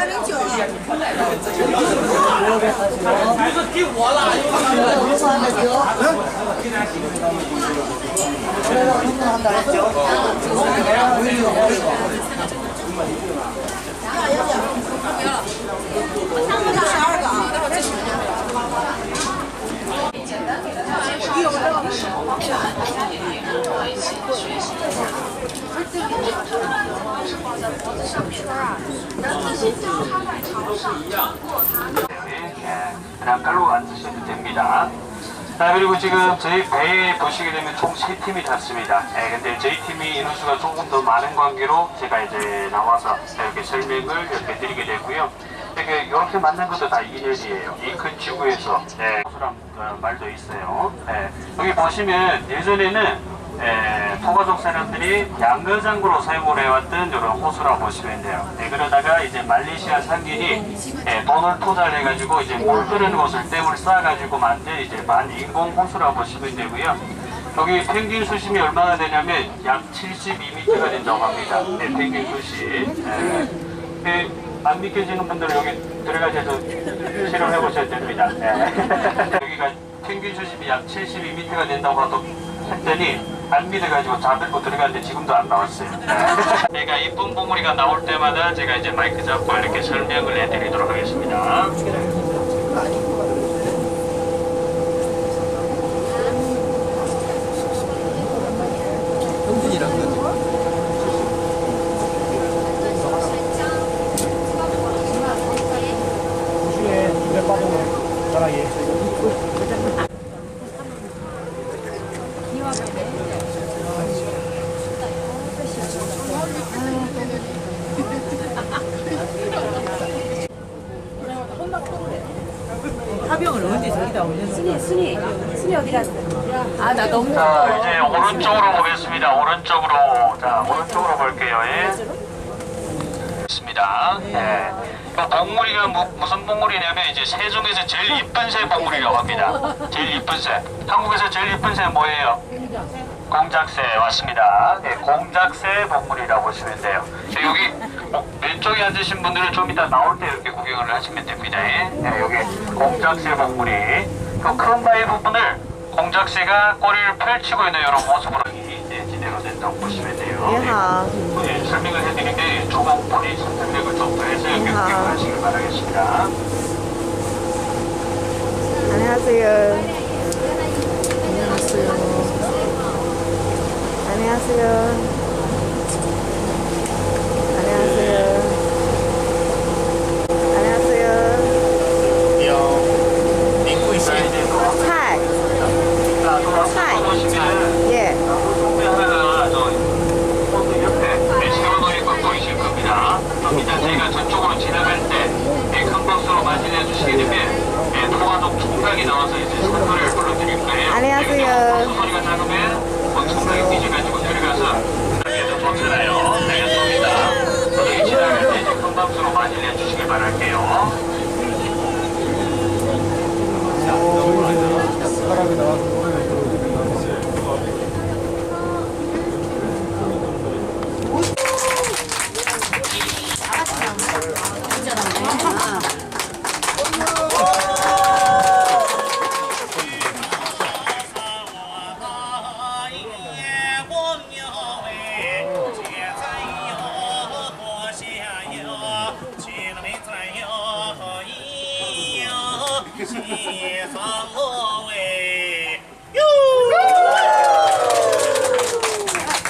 二零九。不是给我了，一起学习。 예, 그냥 깔고 앉으셔도 됩니다. 자, 그리고 지금 저희 배에 보시게 되면 총세 팀이 탔습니다. 예, 근데 저희 팀이 인원수가 조금 더 많은 관계로 제가 이제 나와서 이렇게 설명을 이렇게 드리게 되고요. 이렇게 이렇게 만든 것도 다 인연이에요. 이 큰 지구에서 예, 호수란 어, 말도 있어요. 예, 여기 보시면 예전에는 예, 토가족 사람들이 양거장구로 사용을 해왔던 이런 호수라고 보시면 돼요. 예, 그러다가 이제 말레이시아 상인이 예, 돈을 투자를 해가지고 이제 물 흐르는 곳을 댐을 쌓아가지고 만든 이제 반인공 호수라고 보시면 되고요. 여기 펭귄 수심이 얼마나 되냐면 약 72m가 된다고 합니다. 네, 펭귄 수심. 예. 예, 안 믿겨지는 분들은 여기 들어가셔서 실험해 보셔야 됩니다. 예. 여기가 펭귄 수심이 약 72m가 된다고 하도 했더니 안 믿어가지고 잡을고 들어갔는데 지금도 안 나왔어요. 네. 제가 이쁜 봉우리가 나올 때마다 제가 이제 마이크 잡고 이렇게 설명을 해드리도록 하겠습니다. 주에 입에 빠지면 전화기. 하병을 언제 저기다 올렸어? 순이, 순이, 순이 어디 갔어? 아, 나 너무 자, 이제 오른쪽으로 보겠습니다. 오른쪽으로. 자, 오른쪽으로 볼게요. 예. 있습니다. 예. 그 봉우리가 무, 무슨 봉우리냐면 이제 새 중에서 제일 이쁜 새 봉우리라고 합니다. 제일 이쁜 새. 한국에서 제일 이쁜 새 뭐예요? 공작새 맞습니다. 예, 공작새 봉우리라고 보시면 돼요. 자, 여기 어, 왼쪽에 앉으신 분들은 좀 이따 나올 때 이렇게 구경을 하시면 됩니다. 예, 예, 여기 공작새 봉우리. 그큰 바위 부분을 공작새가 꼬리를 펼치고 있는 이런 모습으로 예, 진행이 된다고 보시면 돼요. 예, 설명을 해드리는데 조각분이 선택력을 좀 더해서 구경하시길 바라겠습니다. 안녕하세요. 안녕하세요. 안녕하세요. 안녕하세요. 믿고 자, 이제 또 차. 자, 또 앞으로 보시면 예. 앞에 하나가 저 버스 옆에 세워놓은 거 보이실 겁니다. 좀 이따 저희가 저쪽으로 지나갈 때큰 버스로 마신해 주시게 되면 예, 총각이 나와서 이제 선물을 불러드릴 거예요. 안녕하세요. 소리가 작으면 뭐 총각이 뛰셔가지고 내려가서 여기에서 좋잖아요. 알겠습니다. 저희 지나갈 때 이제 큰 박수로 마신해 주시길 바랄게요.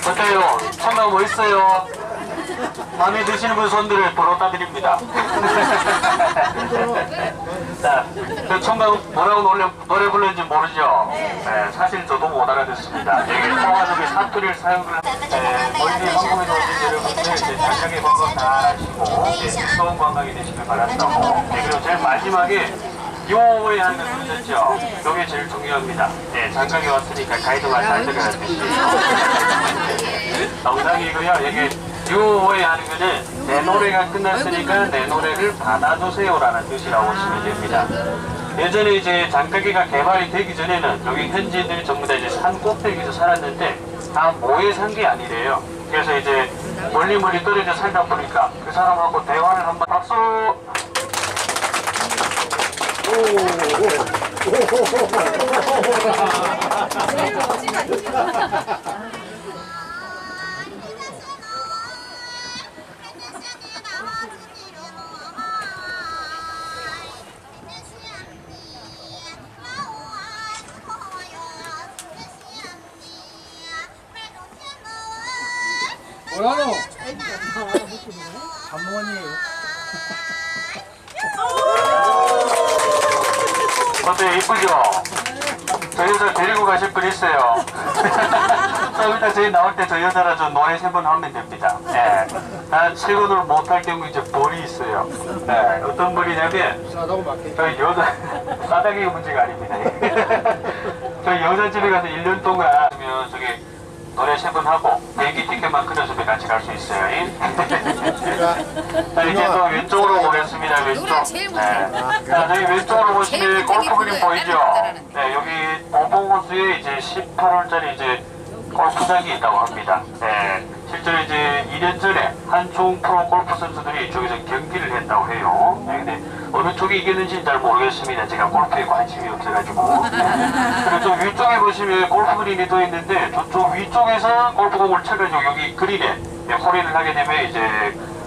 어때요? 청각 멋있어요? 마음에 드시는 분 손들을 도로 따드립니다. 자, 그 청각 뭐라고 노래, 노래 부르는지 모르죠? 네, 사실 저도 못 알아듣습니다. 여기 통화적인 사투리를 사용을 네, 멀리 한국에서 오신 여러분들 이제 장량의 관광 다 하시고 네, 즐거운 관광이 되시길 바란다고 네, 그리고 제일 마지막에 요에 하는 거 들으셨죠? 이게 제일 중요합니다. 네, 장강에 왔으니까 가이드만 잘 들어야지. 영상이고요. 여기 요에 하는 거는 내 노래가 끝났으니까 내 노래를 받아주세요라는 뜻이라고 보시면 됩니다. 예전에 이제 장가기가 개발이 되기 전에는 여기 현지인들이 전부 다 이제 산 꼭대기에서 살았는데 다 모에 산 게 아니래요. 그래서 이제 멀리 멀리 떨어져 살다 보니까 그 사람하고 대화를 한번 박수 뭐라노? 이쁘죠? 저 여자 데리고 가실 분 있어요. 좀 이따 저희 나올 때 저 여자랑 저 노래 세 번 하면 됩니다. 예. 난 출근을 못할 경우 이제 벌이 있어요. 예. 어떤 맞게. 저희 여자 싸다기가 문제가 아닙니다. 저희 여자 집에 가서 1년 동안 저기 노래 세 번 하고 비행기 티켓만 끊어주면 같이 갈 수 있어요. 자 이제 또 왼쪽으로 보겠습니다. 왼쪽. 네. 자 저희 왼쪽으로 보시면 골프 그림 보이죠? 네 여기 보봉호수에 이제 18홀짜리 이제 골프장이 있다고 합니다. 네. 실제로 이제 2년 전에 한총 프로 골프 선수들이 이쪽에서 경기를 했다고 해요. 네, 근데 어느 쪽이 이겼는지는 잘 모르겠습니다. 제가 골프에 관심이 없어가지고. 그리고 저 위쪽에 보시면 골프 그린이 또 있는데 저쪽 위쪽에서 골프공을 쳐가지고 여기 그린에 네, 홀인을 하게 되면 이제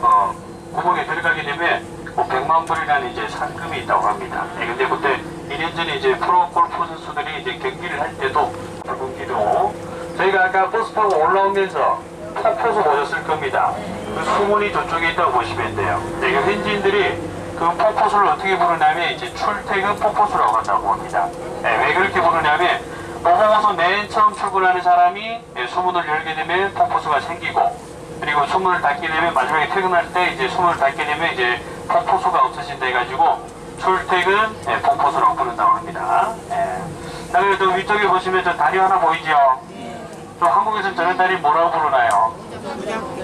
어, 구멍에 들어가게 되면 뭐 100만 불이라는 이제 상금이 있다고 합니다. 네, 근데 그때 2년 전에 이제 프로 골프 선수들이 이제 경기를 할 때도 붉은기도 저희가 아까 버스 타고 올라오면서 폭포수 보셨을 겁니다. 그 수문이 저쪽에 있다고 보시면 돼요. 네, 그 현지인들이 그 폭포수를 어떻게 부르냐면 이제 출퇴근 폭포수라고 한다고 합니다. 네, 왜 그렇게 부르냐면 보호소 맨 처음 출근하는 사람이 네, 수문을 열게 되면 폭포수가 생기고 그리고 수문을 닫게 되면 마지막에 퇴근할 때 이제 수문을 닫게 되면 이제 폭포수가 없어진다 해가지고 출퇴근 네, 폭포수라고 부른다고 합니다. 네. 자 그리고 또 위쪽에 보시면 저 다리 하나 보이죠? 또 한국에서 저런 다리 뭐라고 부르나요?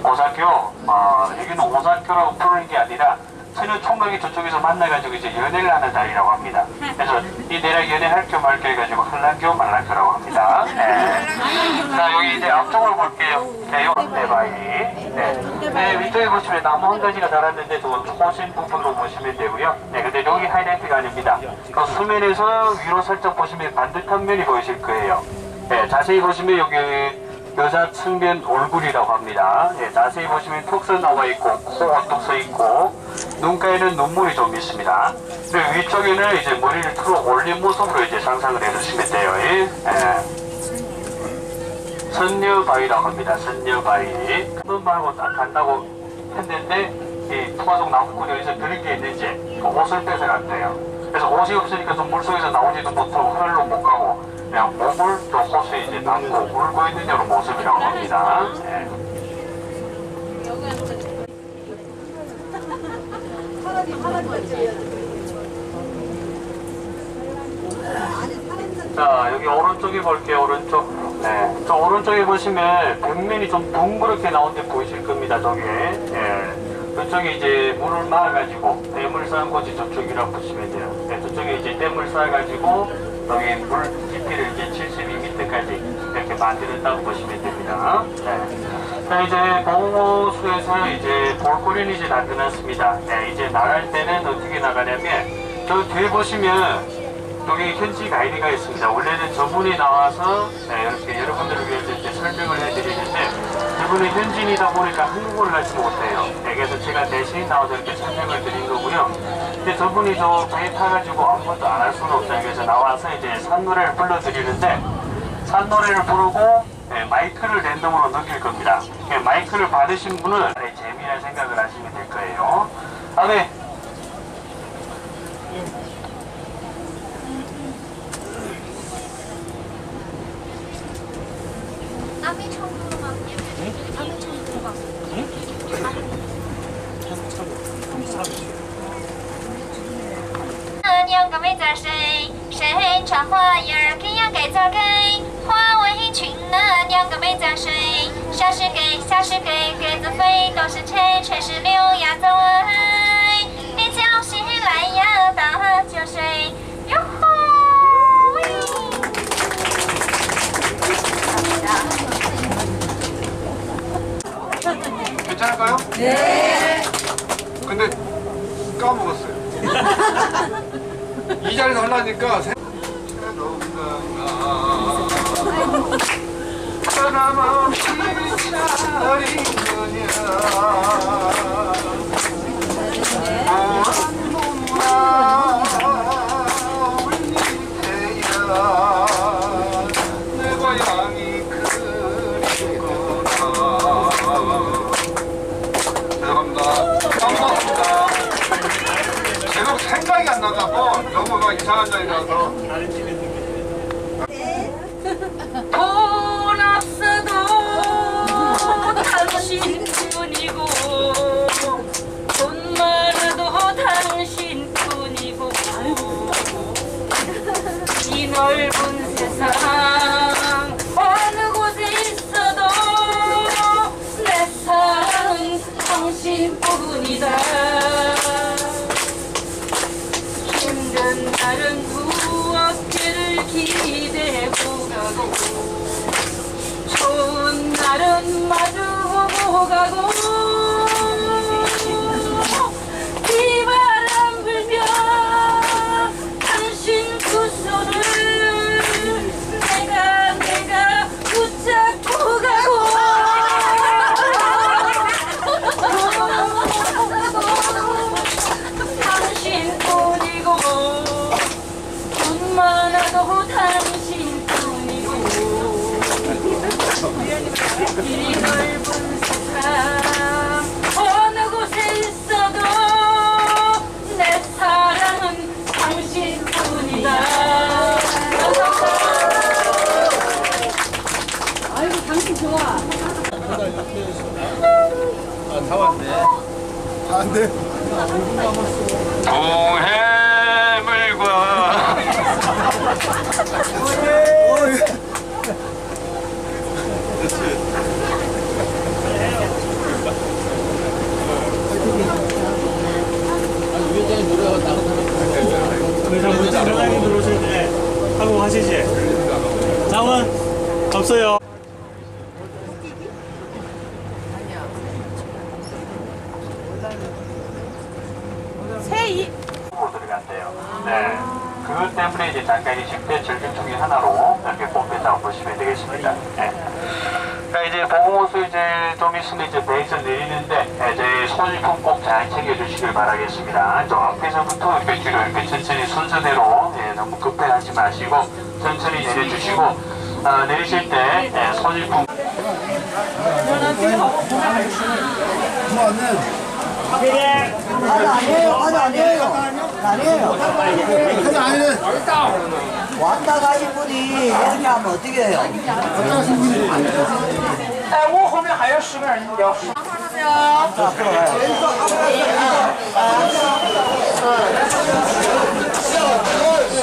오사교. 아, 여기는 오사교라고 부르는 게 아니라 처녀 총각이 저쪽에서 만나가지고 이제 연애를 하는 다리라고 합니다. 그래서 이 내랑 연애할 겸말겸 해가지고 한란교 말란교라고 합니다. 네. 자 여기 이제 앞쪽으로 볼게요. 네, 요 대바위. 네. 네, 위쪽에 보시면 나무 한 가지가 달았는데 저건 초신 부분으로 보시면 되고요. 네, 근데 여기 하이라이트가 아닙니다. 그 수면에서 위로 살짝 보시면 반듯한 면이 보이실 거예요. 네, 자세히 보시면 여기 여자 측면 얼굴이라고 합니다. 예, 자세히 보시면 턱선 나와 있고 코가 뚝서 있고 눈가에는 눈물이 좀 있습니다. 그리고 위쪽에는 이제 머리를 틀어 올린 모습으로 이제 상상을 해주시면 돼요. 예. 예. 선녀바위라고 합니다. 선녀바위. 말고 딱 간다고 했는데 이 투마속 나무꾼이 어디서 들은 게 있는지 그 옷을 뺏어갔대요. 그래서 옷이 없으니까 좀 물속에서 나오지도 못하고 하늘로 못 가고 그냥 또 호수에 이제 담고 울고 있는 이런 모습이라고 합니다. 예. 자 여기 오른쪽에 볼게요 오른쪽 네. 저 오른쪽에 보시면 벽면이 좀 둥그렇게 나온 데 보이실 겁니다 저게 예. 그쪽에 이제 물을 막아가지고 댐을 쌓은 곳이 저쪽이라고 보시면 돼요 네, 저쪽에 이제 댐을 쌓아가지고 여기 물 깊이를 이제 72m까지 이렇게 만들었다고 보시면 됩니다 네. 자 이제 보호수에서 이제 볼거리는 이제 다 끝났습니다 네, 이제 나갈 때는 어떻게 나가냐면 저 뒤에 보시면 여기 현지 가이드가 있습니다. 원래는 저분이 나와서 네, 이렇게 여러분들을 위해서 설명을 해드리는데 이분이 현지인이다 보니까 한국어를 하지 못해요. 네, 그래서 제가 대신 나와서 이렇게 설명을 드린 거고요. 근데 저분이 저 배에 타가지고 아무것도 안 할 수는 없어요. 그래서 나와서 이제 산노래를 불러드리는데 산노래를 부르고 네, 마이크를 랜덤으로 넘길 겁니다. 네, 마이크를 받으신 분은 네, 재미난 생각을 하시면 될 거예요. 아, 네. 嗯好的嗯嗯好的嗯那个妹子谁身穿花衣儿给呀给这儿给花围裙那娘个妹子谁小师给小师给给子飞都是车全是刘亚走 괜찮을까요? 네. 근데 까먹었어요. 이 자리에서 하려니까 하나없이 기다린 거냐 한 분만 안 나가고 너무 막 이상한 자리라서 Ha ha ha! 천천히 내려주시고 어, 내리실 때 예, 소지품 아니에요, 아니 아니에요, 아니에요. 그게 아니래. 왔다 가신 분이 이렇게 하면 어떻게 해요?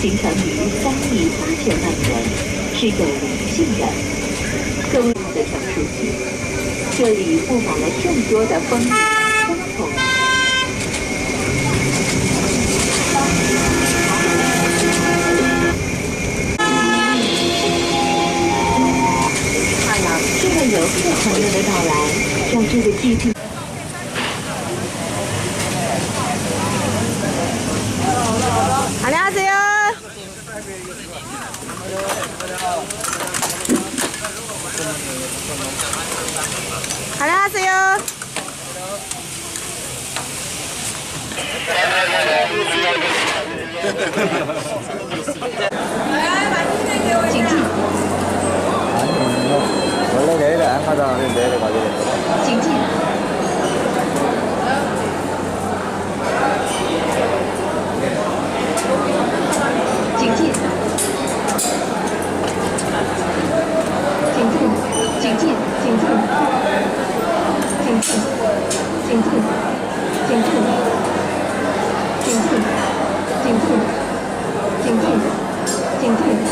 形成于三亿八千万年，是有灵性的。各位的成熟期，这里布满了众多的风风筒。这位游客朋友的到来，让这个季度。 하다는 내를 가게 됐어요. 징징. 징징. 징징. 징징. 징징. 징징. 징징.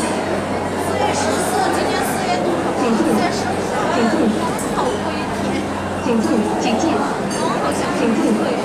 thinking deeply.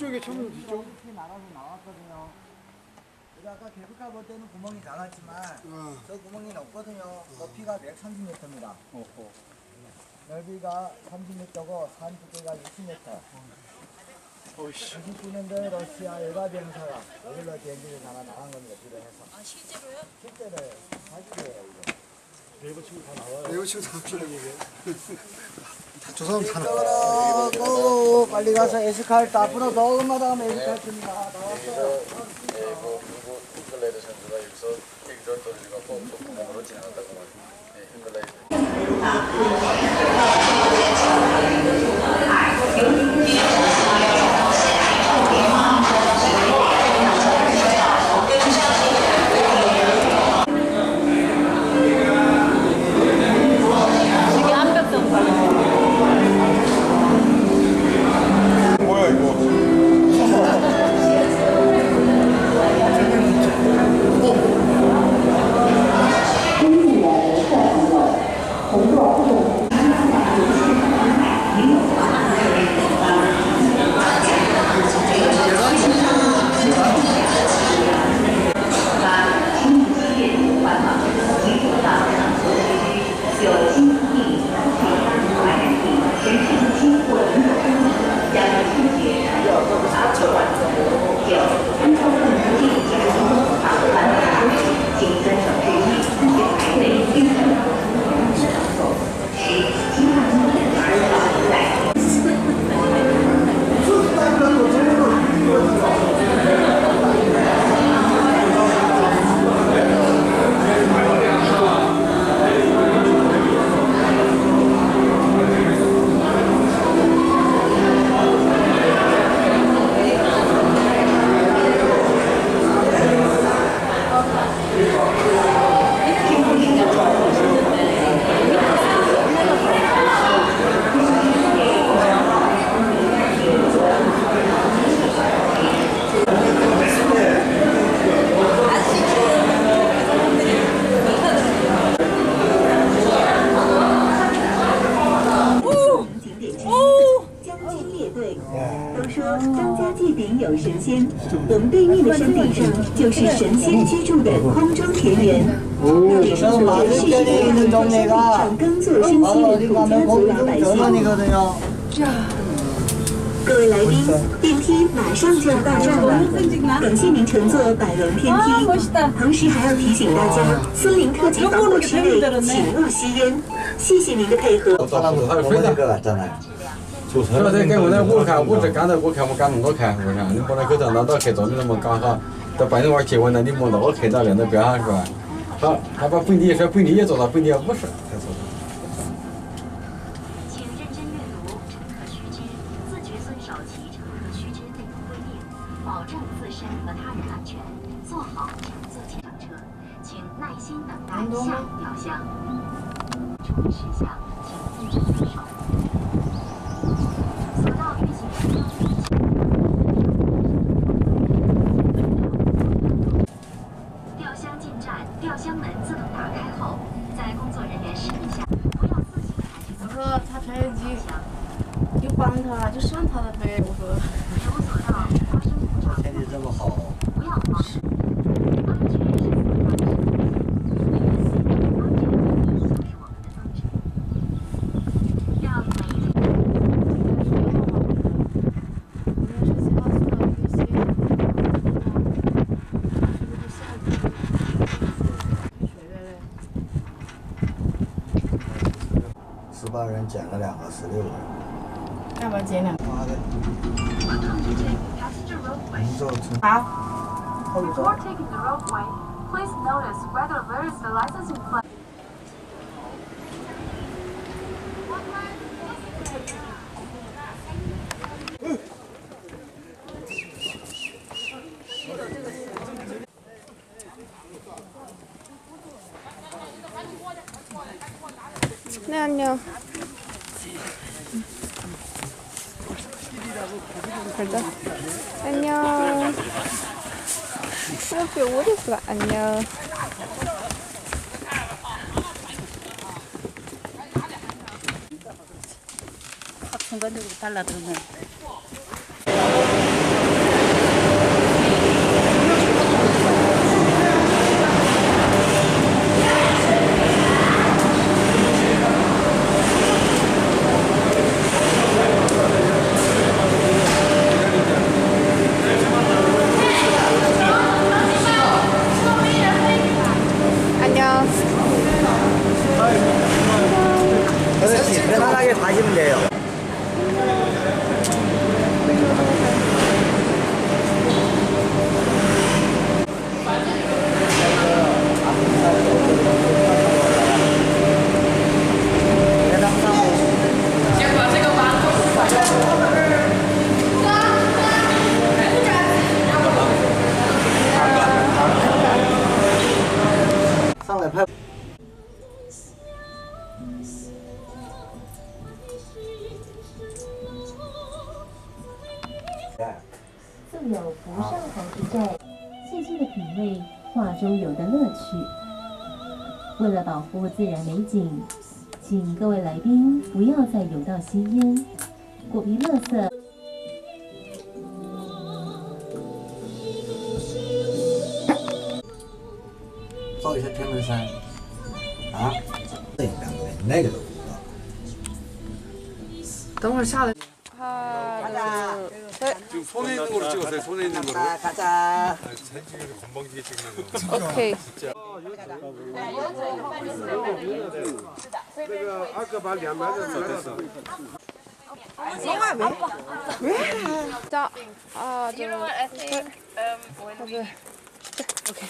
뒤쪽에 쳐면 뒤쪽 이렇게 나가서 나왔거든요. 그래서 아까 개불가 볼 때는 구멍이 작았지만 저 구멍이 높거든요. 높이가 130m입니다. 넓이가 30m고 산 두께가 60m. 99년도에 러시아 열가 병사가 여기로 비행기를 하나 나간 겁니다. 비례해서. 아 실제로요? 실제로요. 사실이에요 이거. 네이버 치고 다 합치는 얘기예요 저 사람 다 나와. 고 빨리 가서 에스칼트 앞으로 조금만 더 하면 에스칼트입니다. 나왔어요. 이게 刚耕作生的林家族老百姓。这各位来宾，电梯马上就要到站了，感谢您乘坐百龙天梯。同时还要提醒大家，森林特级保护区内请勿吸烟，谢谢您的配合。我。跟我那看，刚才我看我刚看，我你把那口罩拿到口罩，那么好，到白天娃结婚了，你摸到我口罩，人都不要是吧？好，他把本地也说本地也做到本地也不是。减了两个十六要不要减两个？好的。好 달라들면 更有不上还之在，细细的品味画中游的乐趣。为了保护自然美景，请各位来宾不要再游到吸烟，果皮乐色。走一下天门山。啊？这两个那个都不知道。等会儿下来。 하나, 둘, 셋. 지금 손에 있는 거로 찍었어요. 손에 있는 거로. 가자, 가자. 오케이. 자, 하나, 둘, 셋. 하나, 둘, 셋. 오케이. 자, 하나, 둘, 셋. 하나, 둘, 셋. 오케이. 시작. 하나, 둘, 셋. 하나, 둘, 셋. 오케이.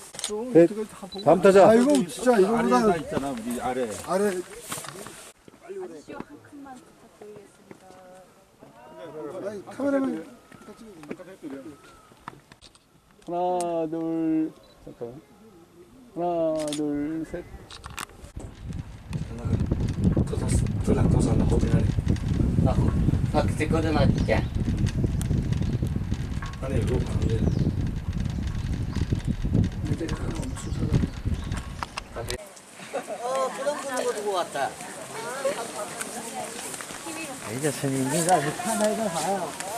어떻게 네. 다 보고. 다음 타자. 아, 이거 진짜 이거보다 아래 있잖아 우리 아래. 아래 아시오 한 칸만 부탁드리겠습니다. 아, 카메라맨 하나 둘 잠깐만. 하나 둘 셋. 아, 아 그때 거든 맞지? 아니 이거 방금 我的。哎这，陈姐，你咋不看他干啥呀？